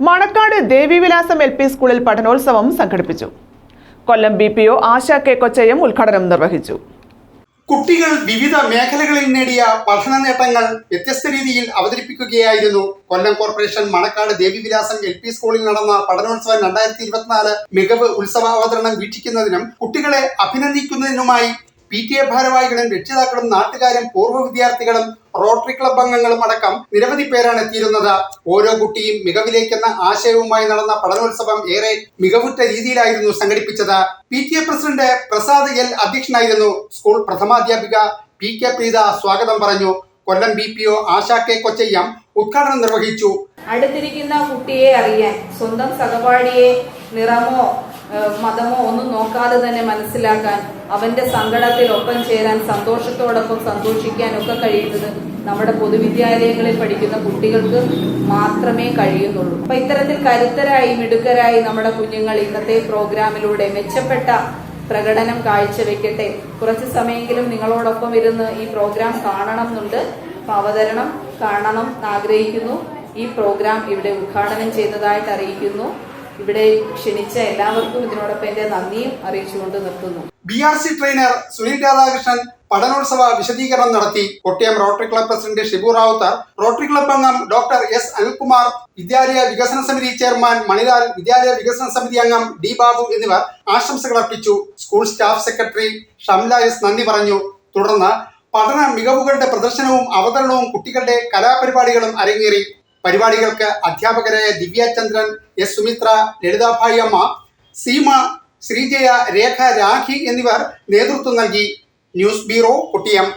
Manacaud Devivilasam L P സ്കൂളിൽ പഠനോത്സവം സംഘടിപ്പിച്ചു. Kollam B P O Asha K Kochayam ഉദ്ഘാടനം നിർവഹിച്ചു. കുട്ടികൾ വിവിധ മേഖലകളിൽ നേടിയ പഠന നേട്ടങ്ങൾ വ്യത്യസ്ത രീതിയിൽ അവതരിപ്പിക്കുകയായിരുന്നു Kollam corporation Manakkad Devivilasam L P സ്കൂളിൽ നടന്ന പഠനോത്സവം രണ്ടായിരത്തി ഇരുപത്തിനാല് മികവ് ഉത്സവാവതരണം വീക്ഷിക്കുന്നതിനും കുട്ടികളെ അഭിനന്ദിക്കുന്നതിനുമായി പി ടി എ ഭാരവാഹികളും രക്ഷിതാക്കളും നാട്ടുകാരും പൂർവ വിദ്യാർത്ഥികളും റോട്ടറി ക്ലബ് അംഗങ്ങളും അടക്കം നിരവധി പേരാണ് എത്തിയിരുന്നത്. ഓരോ കുട്ടിയും മികവിലേക്കെന്ന ആശയവുമായി നടന്ന പഠനോത്സവം ഏറെ മികവുറ്റ രീതിയിലായിരുന്നു സംഘടിപ്പിച്ചത്. P T A president Prasad L അധ്യക്ഷനായിരുന്നു. സ്കൂൾ പ്രഥമാധ്യാപിക പി കെ പ്രീത സ്വാഗതം പറഞ്ഞു. Kollam B P O Asha K Kochayam ഉദ്ഘാടനം നിർവഹിച്ചു. അടുത്തിരിക്കുന്ന കുട്ടിയെ അറിയാൻ സ്വന്തം സഹപാഠിയെ നിറമോ മതമോ ഒന്നും നോക്കാതെ തന്നെ മനസ്സിലാക്കാൻ അവന്റെ സങ്കടത്തിൽ ഒപ്പം ചേരാൻ സന്തോഷത്തോടൊപ്പം സന്തോഷിക്കാൻ ഒക്കെ കഴിയുന്നത് നമ്മുടെ പൊതുവിദ്യാലയങ്ങളിൽ പഠിക്കുന്ന കുട്ടികൾക്ക് മാത്രമേ കഴിയുന്നുള്ളൂ. അപ്പൊ ഇത്തരത്തിൽ കരുത്തരായി മിടുക്കരായി നമ്മുടെ കുഞ്ഞുങ്ങൾ ഇന്നത്തെ പ്രോഗ്രാമിലൂടെ മെച്ചപ്പെട്ട പ്രകടനം കാഴ്ചവെക്കട്ടെ. കുറച്ച് സമയമെങ്കിലും നിങ്ങളോടൊപ്പം ഇരുന്ന് ഈ പ്രോഗ്രാം കാണണം എന്നുണ്ട്. അവതരണം കാണണം ആഗ്രഹിക്കുന്നു. ഈ പ്രോഗ്രാം ഇവിടെ ഉദ്ഘാടനം ചെയ്തതായിട്ട് അറിയിക്കുന്നു. ഇവിടെ ക്ഷണിച്ച എല്ലാവർക്കും ഇതിനോടൊപ്പം എന്റെ നന്ദിയും അറിയിച്ചുകൊണ്ട് നിർത്തുന്നു. B R C trainer Sunil Radhakrishnan പഠനോത്സവ വിശദീകരണം നടത്തി Kottayam rotary club president Shibu Ravuthar rotary club അംഗം ഡോക്ടർ എസ് അനിൽകുമാർ വിദ്യാലയ വികസന സമിതി ചെയർമാൻ മണിലാൽ വിദ്യാലയ വികസന സമിതി അംഗം ഡി ബാബു എന്നിവർ ആശംസകൾ അർപ്പിച്ചു. School staff secretary Shamla S നന്ദി പറഞ്ഞു. തുടർന്ന് പഠന മികവുകളുടെ പ്രദർശനവും അവതരണവും കുട്ടികളുടെ കലാപരിപാടികളും അരങ്ങേറി. പരിപാടികൾക്ക് അധ്യാപകരായ ദിവ്യ ചന്ദ്രൻ എസ് സുമിത്ര ലളിതാഭായി അമ്മ സീമ ശ്രീജയ രേഖ രാഖി എന്നിവർ നേതൃത്വം നൽകി. News bureau Kuttiyam.